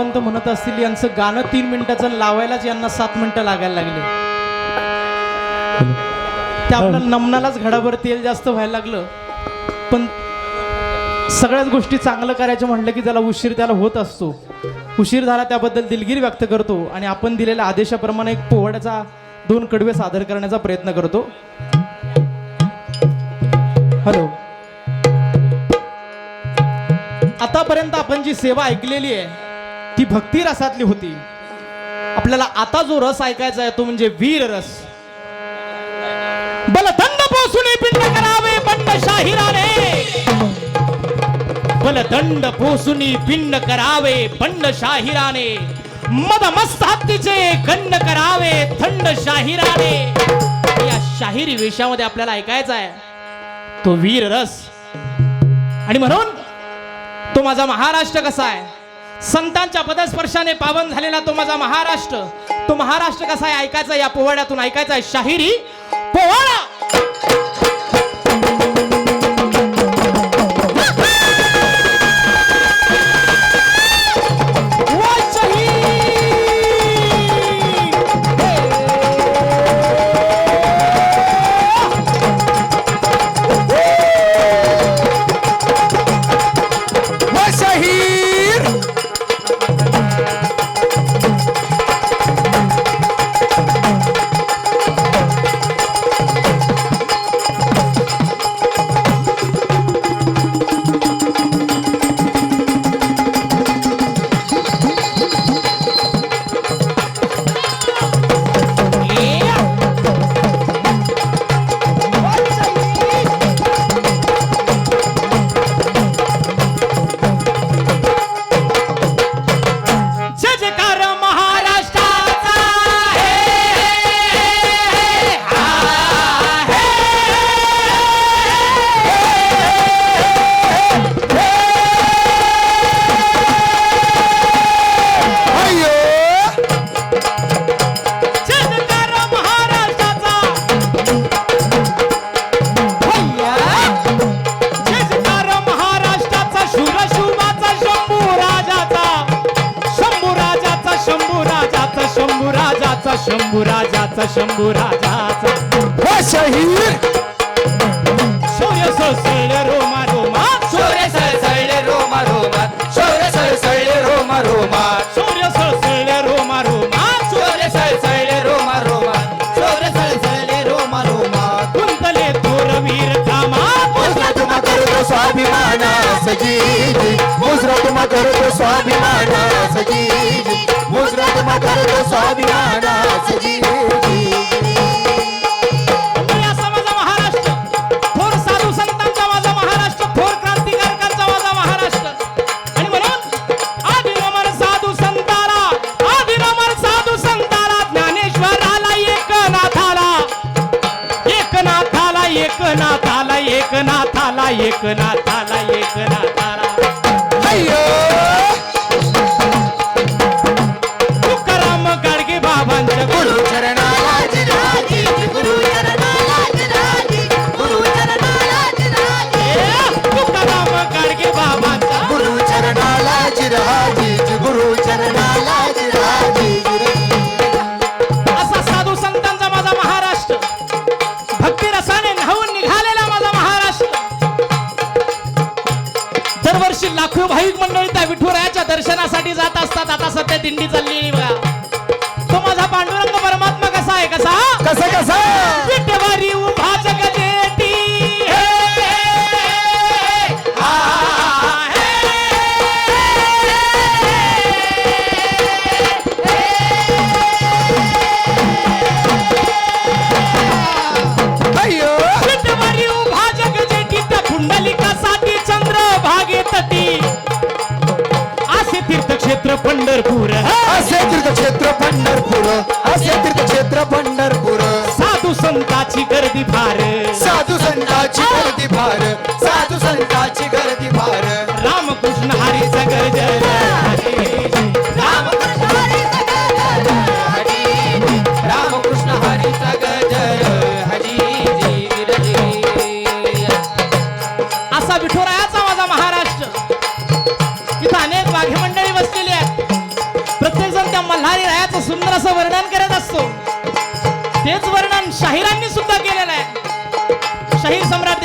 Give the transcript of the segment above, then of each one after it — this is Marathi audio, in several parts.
पंत म्हणत असतील यांचं गाणं तीन मिनिटाचं लावायलाच यांना सात मिनिटं लागायला लागले. ते आपल्या नमनालाच घडाभर तेल जास्त व्हायला लागलं. पण सगळ्याच गोष्टी चांगलं करायचं म्हटलं की त्याला उशीर त्याला होत असतो. उशीर झाला त्याबद्दल दिलगिरी व्यक्त करतो आणि आपण दिलेल्या आदेशाप्रमाणे एक पोवाड्याचा दोन कडवे सादर करण्याचा प्रयत्न करतो. हॅलो. आतापर्यंत आपण जी सेवा ऐकलेली आहे ती भक्ती रसातली होती. आपल्याला आता जो रस ऐकायचा आहे तो म्हणजे वीर रस. बलदंड पोसुनी पिंड करावे बंड शाहिराने बलदंड पोसुनी पिंड करावे बंड शाहिराने मद मस्त हत्तीचे खंड करावे थंड शाहिराने या शाहिरी वेशामध्ये आपल्याला ऐकायचा आहे. तो वीर रस. आणि म्हणून तो माझा महाराष्ट्र कसा आहे? संतांच्या पदस्पर्शाने पावन झालेला तो माझा महाराष्ट्र. तो महाराष्ट्र कसा आहे ऐकायचा? या पोवाड्यातून ऐकायचा आहे. शाहिरी पोवाडा! सजीजी मुजरा तुम्हा करतो स्वाभिमान सजीजी मुजरत तुम्हा करतो स्वाभिमान सजीजी आता सध्या पंढरपूर. असे तीर्थक्षेत्र पंढरपूर असे तीर्थक्षेत्र पंढरपूर. साधू संताची गर्दी फार. साधू संताची गर्दी फार साधू संताची गर्दी फार. रामकृष्ण रामकृष्ण हरी रामकृष्ण हरीचा गजर हरी असा विठुरायाचा असं वर्णन करत असतो. तेच वर्णन शाहिरांनी सुद्धा केलेलं आहे. शाहीर सम्राट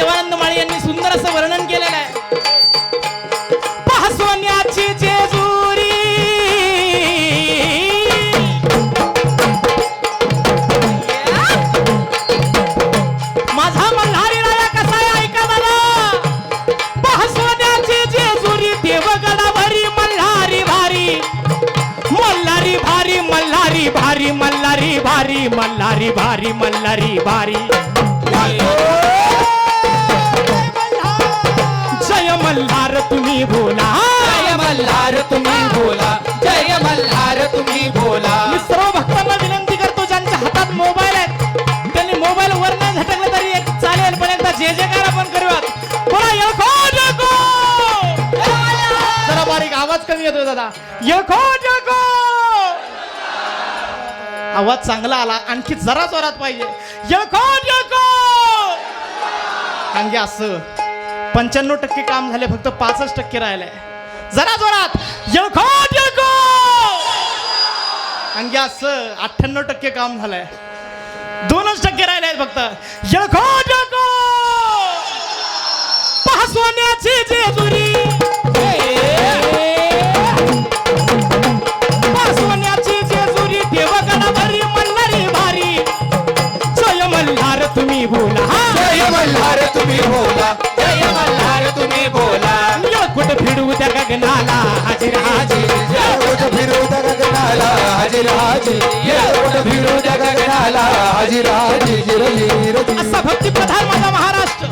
कमी येतोय जगो आवाज चांगला आला आणखी जरा जोरात पाहिजे. यखो जगो कारण की असं पंच्याण्णव टक्के काम झाले फक्त पाचच टक्के राहिलंय जरा जोरात. यखो जगो कारण की असं अठ्ठ्याण्णव टक्के काम झालंय. दोनच टक्के राहिले आहेत फक्त. यखो जगो पहा जेजुरी. मल्हार तुम्ही बोला. जय मल्हार तुम्ही बोला. कुठं फिरवू त्या गगनाला हाजीर फिरू त्या गगनाला हाजीर येळकोट फिरू त्या गगनाला हाजीर. असा भक्तिप्रधान माझा महाराष्ट्र.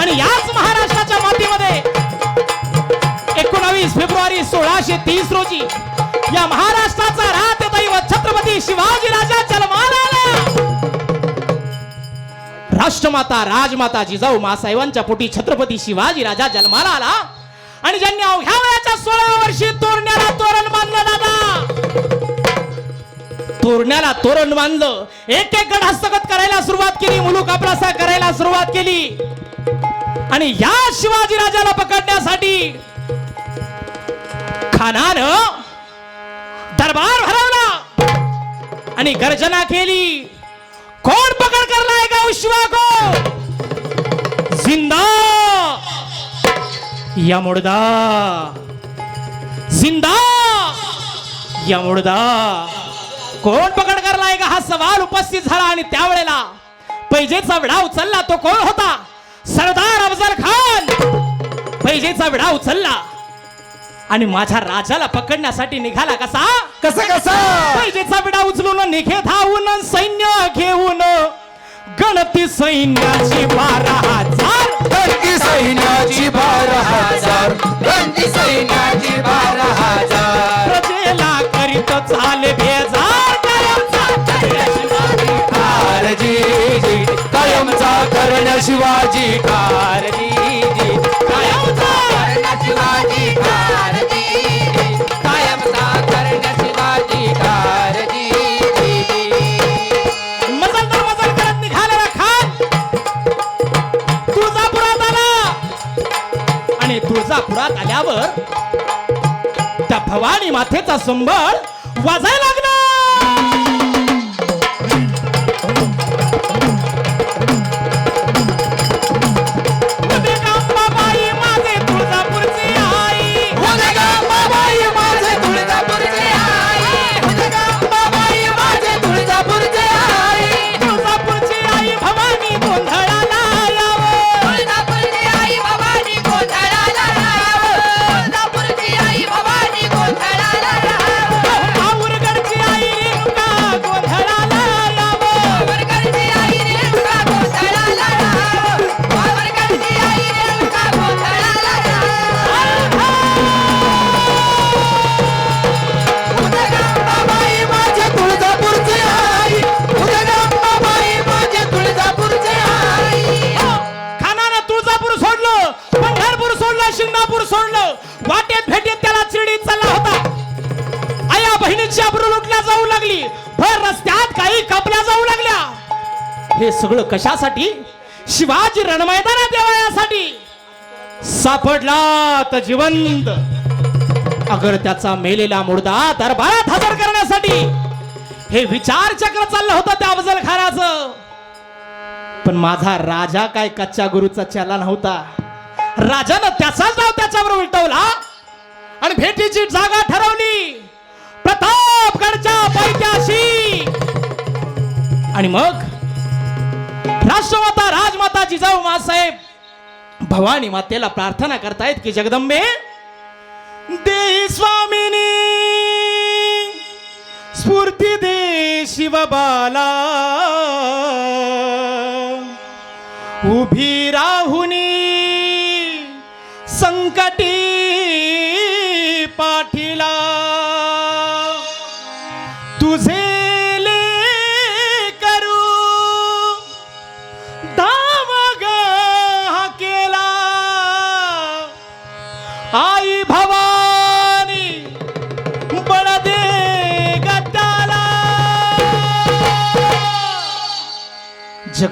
आणि याच महाराष्ट्राच्या मातीमध्ये एकोणावीस फेब्रुवारी सोळाशे तीस रोजी या महाराष्ट्राचा राहत दैवत छत्रपती शिवाजी राजा राष्ट्रमाता राजमाता जिजाऊ मासाहेबांच्या पोटी छत्रपती शिवाजी राजा जन्माला आला. आणि ज्यांनी अवघ्या वयाच्या सोळा वर्षी तोरण्याला तोरण बांधलं दादा. तोरण्याला तोरण बांधलं. एक एक गड हस्तगत करायला सुरुवात केली मुलूक अप्रासा करायला सुरुवात केली. आणि या शिवाजी राजाला पकडण्यासाठी खानानं दरबार भरवला. आणि गर्जना केली. जिंदा! या मुर्दा जिंदा! या मुर्दा कोण पकड करलाय का हा सवाल उपस्थित झाला आणि त्यावेळेला पैजेचा विडा उचलला तो कोण होता? सरदार अफजल खान! पैजेचा विडा उचलला आणि माझ्या राजाला पकडण्यासाठी निघाला कसा? कसं कसं? पैजेचा विडा उचलून निघे धावून सैन्य घेऊन गणती सैन्याची बारा हजार. गणती सैन्याची बारा हजार. गणती सैन्याची बारा हजार. प्रजेला करीत चाले बेजार. कायमचा कर्ण शिवाजी कारजी जी कायमचा कर्ण शिवाजी कारजी संभाळ वाजायला लागला. जाऊ लागल्या. हे सगळं कशासाठी? शिवाजी रणमैदानात यावा यासाठी सापडला तर जिवंत. अगर त्याचा मेलेला मुर्दा दरबारात हजर करण्यासाठी हे विचार चक्र चाललं होतं त्या अफजल खानाचं. पण माझा राजा काय कच्च्या गुरुचा चला नव्हता. राजानं त्याचाच नाव त्याच्यावर उलटवला आणि भेटीची जागा ठरवली. आणि मग राष्ट्रमाता राजमाता जिजाऊ मासाहेब. भवानी मातेला प्रार्थना करतायत की जगदंबे दे स्वामिनी स्फूर्ती दे शिवबाला उभी राहुनी संकटी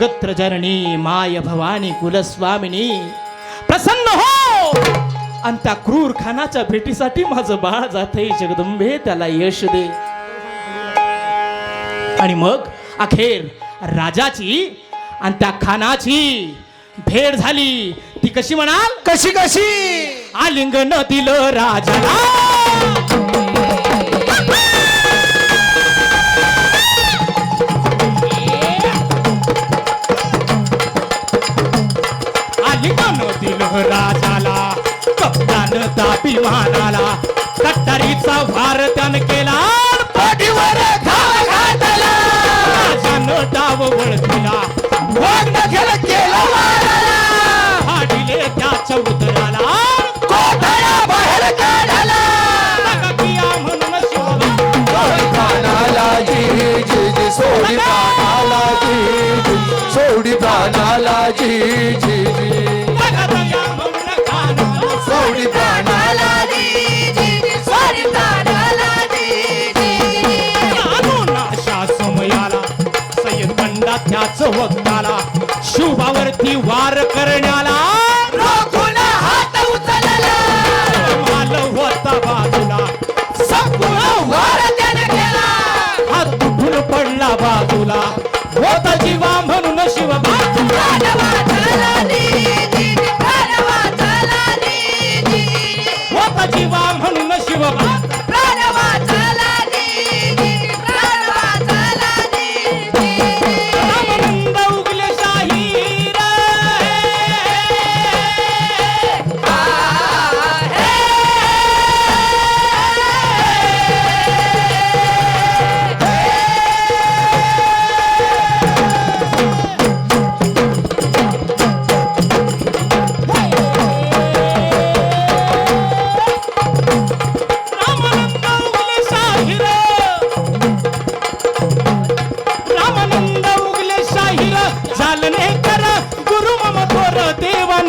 जगत्रजननी माय भवानी कुलस्वामिनी प्रसन्न हो आणि त्या क्रूर खानाच्या भेटीसाठी माझं बाळ जाते जगदंबे त्याला यश दे. आणि मग अखेर राजाची आणि त्या खानाची भेट झाली. ती कशी म्हणाल? कशी कशी? आलिंगन दिलं राजाला. दिलं राजाला कप्तान तापी मानाला कट्टारीचा भार त्यान केला पाठीवर घाव घातला. डाव वळखिला वाघ खेळ केला त्याच्या उदराला बाहेर म्हणून सोडी प्राणाला जी जी सोडी प्राणाला जी सोडी प्राणाला जी जी त्याच वक्ताला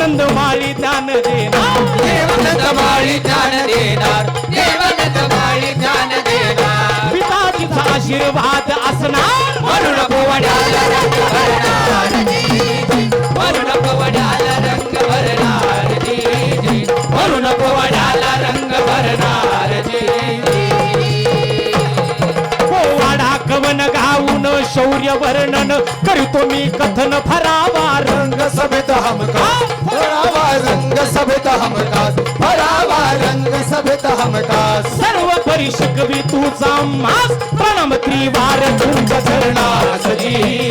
देवानंद माळी ज्ञान देना देवानंद माळी ज्ञान देणार. देवानंद माळी ज्ञान देणार. पिताजीचा आशीर्वाद असणार. शौर्य वर्णन करतो मी कथन फरावा रंग सभेत हमकास भरावा रंग सभेत हमकास भरावा रंग सभेत हमकास सर्व परी शिकवी तुझा मास प्रणम त्रिवार तुमच्या चरणास जी